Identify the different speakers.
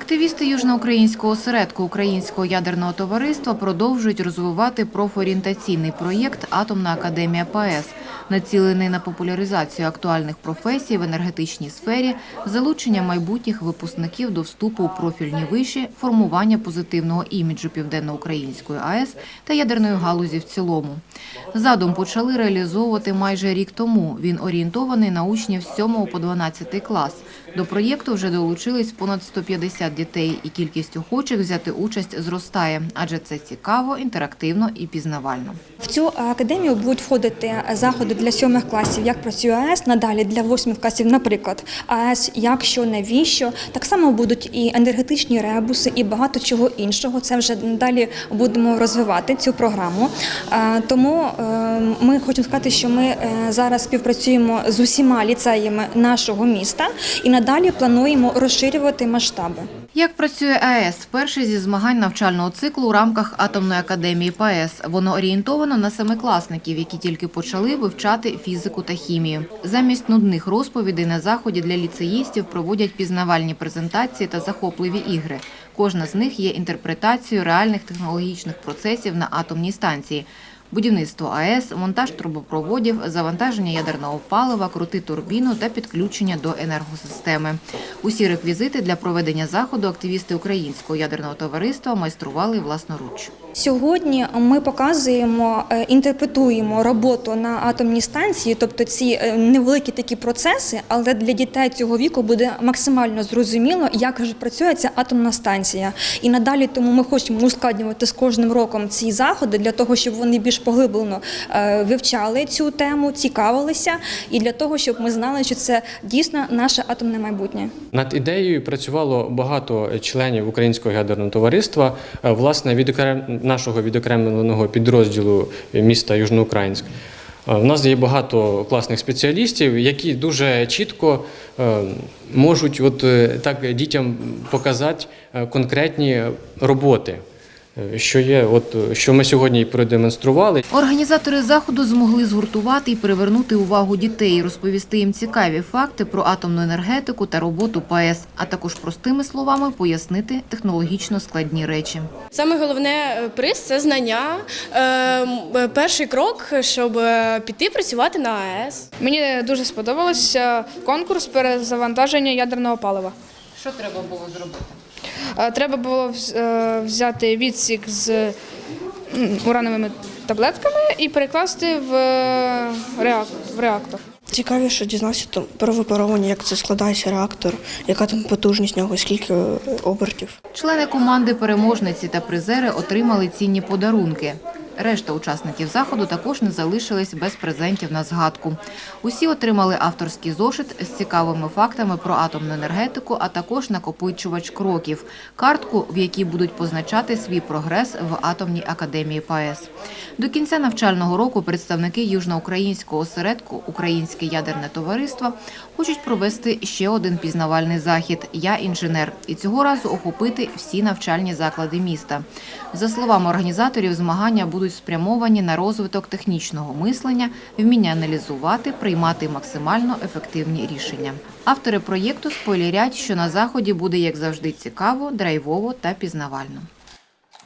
Speaker 1: Активісти Южноукраїнського осередку Українського ядерного товариства продовжують розвивати профорієнтаційний проєкт Атомна академія ПАЕС, націлений на популяризацію актуальних професій в енергетичній сфері, залучення майбутніх випускників до вступу у профільні виші, формування позитивного іміджу Південноукраїнської АЕС та ядерної галузі в цілому. Задум почали реалізовувати майже рік тому. Він орієнтований на учнів з 7 по 12 клас. До проєкту вже долучились понад 150 дітей, і кількість охочих взяти участь зростає, адже це цікаво, інтерактивно і пізнавально.
Speaker 2: В цю академію будуть входити заходи для сьомих класів, як працює АЕС, надалі для восьмих класів, наприклад, АЕС, як що, навіщо. Так само будуть і енергетичні ребуси, і багато чого іншого. Це вже далі будемо розвивати цю програму. Е, Тому е, ми хочемо сказати, що ми е, зараз співпрацюємо з усіма ліцеями нашого міста і надалі плануємо розширювати масштаби.
Speaker 1: Як працює АЕС? Перший зі змагань навчального циклу у рамках Атомної академії ПАЕС. Воно орієнтовано на семикласників, які тільки почали вивчати фізику та хімію. Замість нудних розповідей на заході для ліцеїстів проводять пізнавальні презентації та захопливі ігри. Кожна з них є інтерпретацією реальних технологічних процесів на атомній станції. Будівництво АЕС, монтаж трубопроводів, завантаження ядерного палива, крути турбіну та підключення до енергосистеми. Усі реквізити для проведення заходу активісти Українського ядерного товариства майстрували власноруч.
Speaker 2: Сьогодні ми показуємо, е, інтерпретуємо роботу на атомній станції, тобто ці е, невеликі такі процеси, але для дітей цього віку буде максимально зрозуміло, як же працює ця атомна станція. І надалі тому ми хочемо ускладнювати з кожним роком ці заходи для того, щоб вони більш поглиблено е, вивчали цю тему, цікавилися, і для того, щоб ми знали, що це дійсно наше атомне майбутнє.
Speaker 3: Над ідеєю працювало багато членів Українського ядерного товариства, власне, від нашого відокремленого підрозділу міста Южноукраїнськ. У В нас є багато класних спеціалістів, які дуже чітко е, можуть от е, так дітям показати е, конкретні роботи, е, що є, от е, що ми сьогодні і продемонстрували.
Speaker 1: Організатори заходу змогли згуртувати і привернути увагу дітей, розповісти їм цікаві факти про атомну енергетику та роботу ПАЕС, а також простими словами пояснити технологічно складні речі.
Speaker 4: Саме головне е, приз це знання. Е, е, Перший крок, щоб е, піти працювати на АЕС.
Speaker 5: Мені дуже сподобався конкурс перезавантаження ядерного палива.
Speaker 1: Що треба було зробити?
Speaker 5: Е, Треба було е, взяти відсік з урановими таблетками і перекласти в е, реактор.
Speaker 6: Цікавіше дізнався там про випаровування, як це складається реактор, яка там потужність нього, скільки обертів.
Speaker 1: Члени команди переможниці та призери отримали цінні подарунки. Решта учасників заходу також не залишились без презентів на згадку. Усі отримали авторський зошит з цікавими фактами про атомну енергетику, а також накопичувач кроків, картку, в якій будуть позначати свій прогрес в атомній академії ПАЕС. До кінця навчального року представники южноукраїнського осередку Українське ядерне товариство хочуть провести ще один пізнавальний захід Я інженер і цього разу охопити всі навчальні заклади міста. За словами організаторів, змагання будуть спрямовані на розвиток технічного мислення, вміння аналізувати, приймати максимально ефективні рішення. Автори проєкту спойлерять, що на заході буде як завжди цікаво, драйвово та пізнавально.